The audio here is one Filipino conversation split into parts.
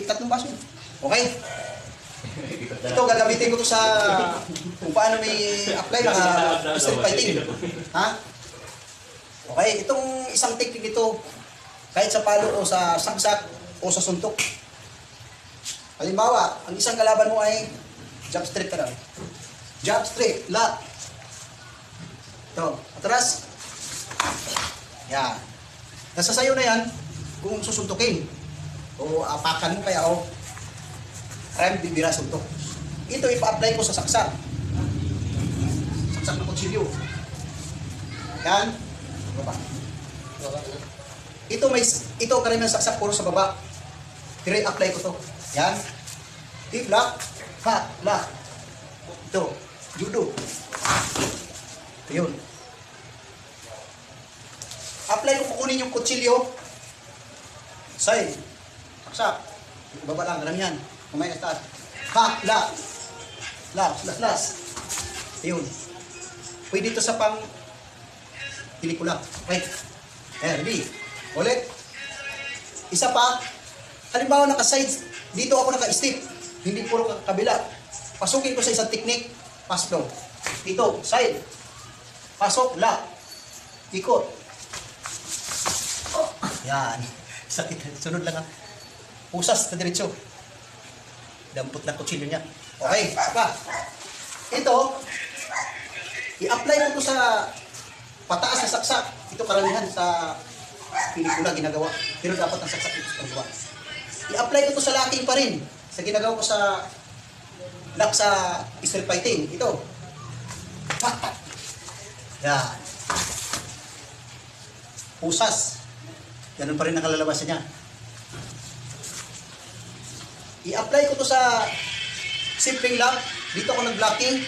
Keep tatlong baso. Okay? Ito, gagamitin ko to sa kung paano may apply uh, street fighting. Ha? Okay, itong isang technique nito, kahit sa palo o sa saksak o sa suntok. Halimbawa, ang isang kalaban mo ay jump straight ka lang. Jump straight, lock. Ito, atras. Yan. Nasa sayo na yan kung susuntukin. O apakan mo kaya o Rem bibira suntok. Ito ipa-apply ko sa saksak. Saksak ng kutsilyo. Yan. Baba. Ito may ito karamihan saksak puro sa baba. Pero i-apply ko to. Yan. Deep lock. Ha, lock. Ito. Judo. Ito yun. Apply ko kukunin yung kutsilyo. Side. Saksak. Baba lang, karamihan. Kumain taas. Ha, la. La, las, las. Yun. Pwede ito sa pang pelikula. Okay. Eh, ready. Ulit. Isa pa. Halimbawa naka-sides. Dito ako naka-step. Hindi puro kabila. Pasukin ko sa isang technique. Pasok. Dito, side. Pasok, la. Ikot. Oh, yan. Sakit. Sunod lang ha. Pusas na diretso. Dampot na kutsilyo niya. Okay, pa. Ito, i-apply ko to sa pataas na saksak. Ito karamihan sa pelikula ginagawa. Pero dapat ang saksak ito sa. I-apply ko to sa locking pa rin. Sa ginagawa ko sa lock sa pistol fighting. Ito. Ha! Yan. Pusas. Ganun pa rin ang kalalabasan niya. I-apply ko to sa simpleng lock. Dito ako nag-blocking.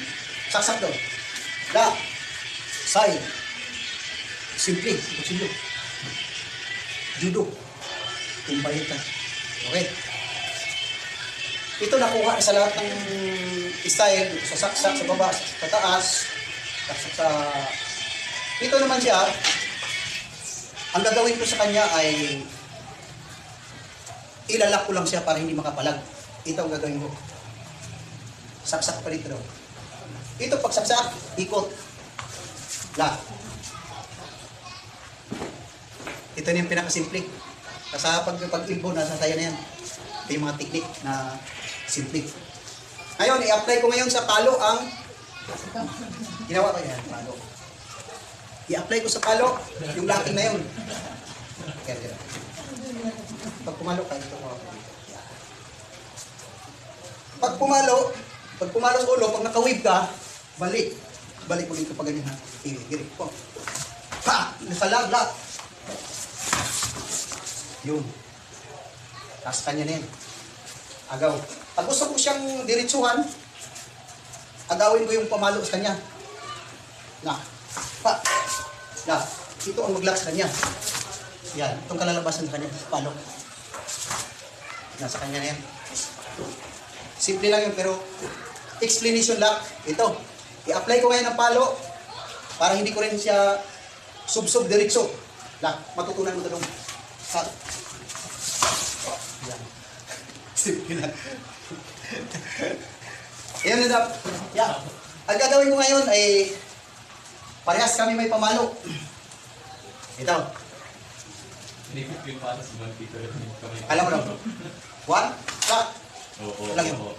Saksak doon. Lock. Side. Simple. Kutsilyo. Judo. Tumbayit ka. Okay. Ito nakuha sa lahat ng style. Dito sa saksak, sa baba, sa taas. Saksak sa... Ito naman siya. Ang gagawin ko sa kanya ay ilalak ko lang siya para hindi makapalag. Ito ang gagawin ko. Saksak pa dito. Ito pagsaksak, ikot. Lock. Ito na yung pinakasimple. Kasi pag pag-imbo, nasa tayo na yan. Ito yung mga technique na simple. Ngayon, i-apply ko ngayon sa palo ang ginawa ko yan, palo. I-apply ko sa palo, yung locking na yun. Pag pumalo ka, ito mo. Pag pumalo, pag pumalo sa ulo, pag naka-wave ka, balik. Balik ulit ka pag ganyan ha. Giri, giri. Po. Pa! Nakalag, lock. Yun. Tapos kanya na yan. Agaw. Pag gusto ko siyang diretsuhan, agawin ko yung pamalo sa kanya. Na. Pa. Na. Ito ang mag-lock sa kanya. Yan. Itong kalalabasan sa kanya. Palo. Nasa kanya na yan. Simple lang yun, pero explanation lang. Ito. I-apply ko ngayon ng palo para hindi ko rin siya sub-sub diretso. Lang. Matutunan mo ito dong. Ha. Yan. Simple lang. Ayan na dap. Yeah. Ang gagawin ko ngayon ay parehas kami may pamalo. Ito. Pinipit yung para sa mga tito. Alam mo na. One, cut. Oo, Lang yun. oo.